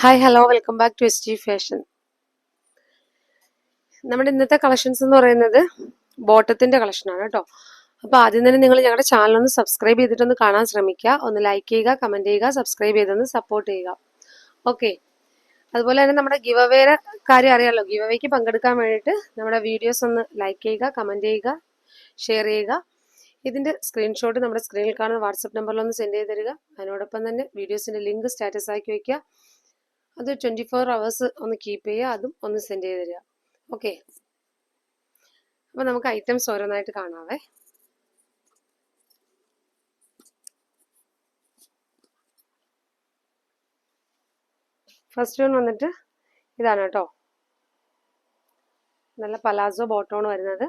Hi hello welcome back to S G fashion നമ്മുടെ ഇന്നത്തെ collections എന്ന് പറയുന്നത് ബോട്ടത്തിന്റെ കളക്ഷനാണ് കേട്ടോ. അപ്പോൾ ആദ്യം തന്നെ നിങ്ങൾ ഞങ്ങളുടെ ചാനൽ ഒന്ന് സബ്സ്ക്രൈബ് ചെയ്തിട്ടൊന്ന് കാണാൻ ശ്രമിക്കുക. ഒന്ന് ലൈക്ക് ചെയ്യുക കമന്റ് ചെയ്യുക സബ്സ്ക്രൈബ് ചെയ്തൊന്ന് സപ്പോർട്ട് ചെയ്യുക. ഓക്കെ അതുപോലെ തന്നെ നമ്മുടെ ഗിവ് അവേയുടെ കാര്യം അറിയാമല്ലോ ഗിവ് അവേക്ക് പങ്കെടുക്കാൻ വേണ്ടിയിട്ട് നമ്മുടെ വീഡിയോസ് ഒന്ന് ലൈക്ക് ചെയ്യുക കമന്റ് ചെയ്യുക ഷെയർ ചെയ്യുക. ഇതിന്റെ സ്ക്രീൻഷോട്ട് നമ്മുടെ സ്ക്രീനിൽ കാണുന്ന വാട്സപ്പ് നമ്പറിൽ ഒന്ന് സെൻഡ് ചെയ്ത് തരിക. അതിനോടൊപ്പം തന്നെ വീഡിയോസിന്റെ ലിങ്ക് സ്റ്റാറ്റസ് ആക്കി വയ്ക്കുക അത് ട്വന്റി ഫോർ അവേഴ്സ് ഒന്ന് കീപ്പ് ചെയ്യുക അതും ഒന്ന് സെൻഡ് ചെയ്ത് തരിക. ഓക്കെ അപ്പോൾ നമുക്ക് ഐറ്റംസ് ഓരോന്നായിട്ട് കാണാവേ. ഫസ്റ്റ് വൺ വന്നിട്ട് ഇതാണ് കേട്ടോ നല്ല പലാസോ ബോട്ടോണ് വരുന്നത്.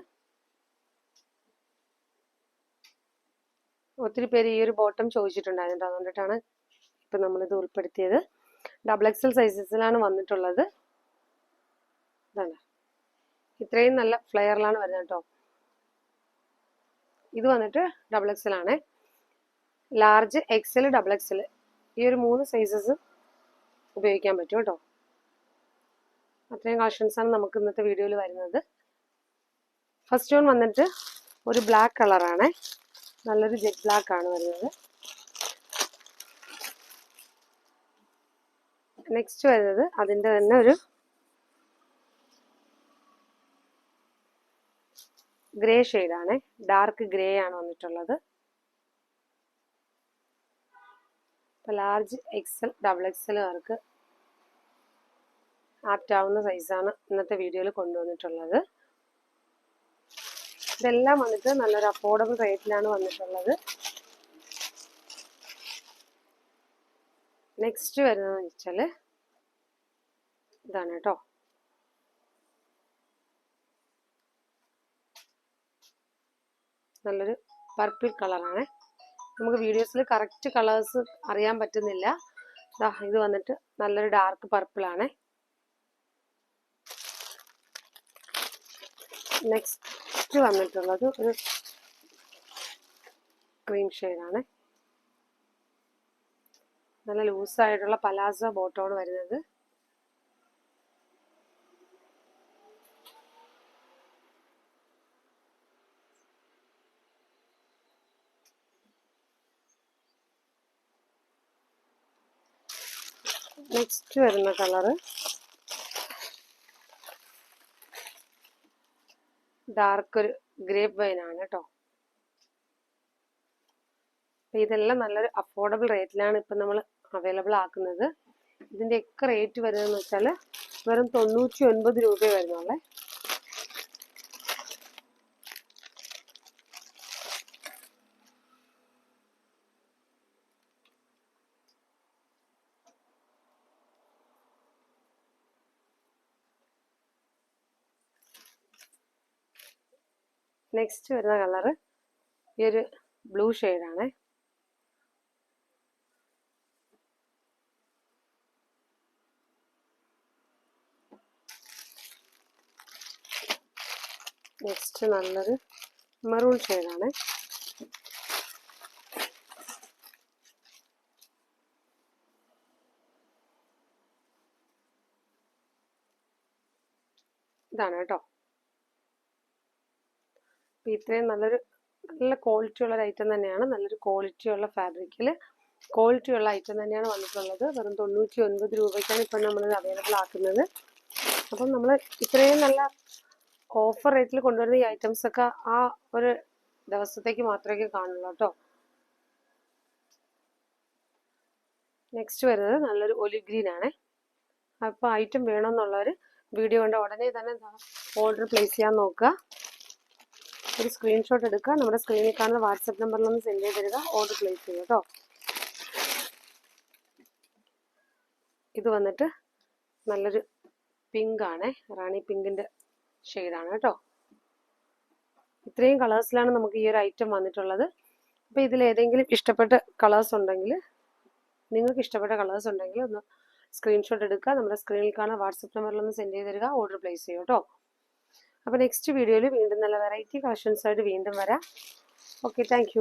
ഒത്തിരി പേര് ഈ ഒരു ബോട്ടം ചോദിച്ചിട്ടുണ്ടായിരുന്നു അതുകൊണ്ടിട്ടാണ് ഇപ്പം നമ്മളിത് ഉൾപ്പെടുത്തിയത്. ഡബിൾ എക്സൽ സൈസസിലാണ് വന്നിട്ടുള്ളത്. ഇത്രയും നല്ല ഫ്ലെയറിലാണ് വരുന്നത് കേട്ടോ. ഇത് വന്നിട്ട് ഡബിൾ എക്സൽ ആണ്. ലാർജ് എക്സൽ ഡബിൾ എക്സൽ ഈ ഒരു മൂന്ന് സൈസസ് ഉപയോഗിക്കാൻ പറ്റും കേട്ടോ. അത്രയും കളക്ഷൻസ് ആണ് നമുക്ക് ഇന്നത്തെ വീഡിയോയിൽ വരുന്നത്. ഫസ്റ്റ് ഓൺ വന്നിട്ട് ഒരു ബ്ലാക്ക് കളറാണ് നല്ലൊരു ജെറ്റ് ബ്ലാക്ക് ആണ് വരുന്നത്. നെക്സ്റ്റ് വരുന്നത് അതിന്റെ തന്നെ ഒരു ഗ്രേ ഷെയ്ഡാണ് ഡാർക്ക് ഗ്രേ ആണ് വന്നിട്ടുള്ളത്. ലാർജ് എക്സൽ ഡബിൾ എക്സലുകാർക്ക് ആപ്റ്റ് ആവുന്ന സൈസാണ് ഇന്നത്തെ വീഡിയോയിൽ കൊണ്ടുവന്നിട്ടുള്ളത്. ഇതെല്ലാം വന്നിട്ട് നല്ലൊരു അഫോർഡബിൾ റേറ്റിലാണ് വന്നിട്ടുള്ളത്. നെക്സ്റ്റ് വരുന്നതെന്ന് വെച്ചാൽ ഇതാണ് കേട്ടോ നല്ലൊരു പർപ്പിൾ കളറാണ് നമുക്ക് വീഡിയോസിൽ കറക്റ്റ് കളേഴ്സ് അറിയാൻ പറ്റുന്നില്ല. ഇത് വന്നിട്ട് നല്ലൊരു ഡാർക്ക് പർപ്പിളാണ് നെക്സ്റ്റ് വന്നിട്ടുള്ളത് ഒരു ക്രീം ഷെയ്ഡാണ് നല്ല ലൂസായിട്ടുള്ള പലാസോ ബോട്ടമാണ് വരുന്നത്. നെക്സ്റ്റ് വരുന്ന കളറ് ഡാർക്ക് ഒരു ഗ്രേപ്പ് വൈൻ ആണ് കേട്ടോ ഇതെല്ലാം നല്ലൊരു അഫോർഡബിൾ റേറ്റിലാണ് ഇപ്പം നമ്മൾ അവൈലബിൾ ആക്കുന്നത്. ഇതിന്റെ ഒക്കെ റേറ്റ് വരുന്നതെന്ന് വെച്ചാൽ വെറും തൊണ്ണൂറ്റി ഒൻപത് രൂപ വരുന്നുള്ളേ. നെക്സ്റ്റ് വരുന്ന കളറ് ഈ ഒരു ബ്ലൂ ഷെയ്ഡാണ് നെക്സ്റ്റ് നല്ലൊരു മെറൂൺ ഷെയ്ഡാണ്. ഇതാണ് കേട്ടോ. ഇത്രയും നല്ലൊരു നല്ല ക്വാളിറ്റി ഉള്ള ഐറ്റം തന്നെയാണ്. നല്ലൊരു ക്വാളിറ്റി ഉള്ള ഫാബ്രിക്കിൽ ക്വാളിറ്റി ഉള്ള ഐറ്റം തന്നെയാണ് വന്നിട്ടുള്ളത്. വെറും തൊണ്ണൂറ്റി ഒൻപത് രൂപയ്ക്കാണ് ഇപ്പം നമ്മളിത് അവൈലബിൾ ആക്കുന്നത്. അപ്പം നമ്മൾ ഇത്രയും നല്ല ഓഫർ റേറ്റിൽ കൊണ്ടുവരുന്ന ഈ ഐറ്റംസ് ഒക്കെ ആ ഒരു ദിവസത്തേക്ക് മാത്രമേ കാണുള്ളൂ കേട്ടോ. നെക്സ്റ്റ് വരുന്നത് നല്ലൊരു ഒലിവ് ഗ്രീൻ ആണ്. അപ്പോൾ ഐറ്റം വേണമെന്നുള്ളവർ വീഡിയോ കൊണ്ട് ഉടനെ തന്നെ ഓർഡർ പ്ലേസ് ചെയ്യാൻ നോക്കുക. ഒരു സ്ക്രീൻഷോട്ട് എടുക്കുക. നമ്മുടെ സ്ക്രീനിൽ കാണുന്ന വാട്സപ്പ് നമ്പറിൽ ഒന്ന് സെൻഡ് ചെയ്ത് തരിക. ഓർഡർ പ്ലേസ് ചെയ്യുക കേട്ടോ. ഇത് വന്നിട്ട് നല്ലൊരു പിങ്ക് റാണി പിങ്കിന്റെ ഷെയ്ഡാണ് കേട്ടോ. ഇത്രയും കളേഴ്സിലാണ് നമുക്ക് ഈ ഒരു ഐറ്റം വന്നിട്ടുള്ളത്. അപ്പോൾ ഇതിൽ ഏതെങ്കിലും ഇഷ്ടപ്പെട്ട കളേഴ്സ് ഉണ്ടെങ്കിൽ നിങ്ങൾക്ക് ഇഷ്ടപ്പെട്ട കളേഴ്സ് ഉണ്ടെങ്കിൽ ഒന്ന് സ്ക്രീൻഷോട്ട് എടുക്കുക. നമ്മുടെ സ്ക്രീനിൽ കാണുന്ന വാട്സപ്പ് നമ്പറിൽ ഒന്ന് സെൻഡ് ചെയ്ത് തരിക. ഓർഡർ പ്ലേസ് ചെയ്യും കേട്ടോ. അപ്പോൾ നെക്സ്റ്റ് വീഡിയോയിൽ വീണ്ടും നല്ല വെറൈറ്റി കളക്ഷൻസ് ആയിട്ട് വീണ്ടും വരാം. Okay thank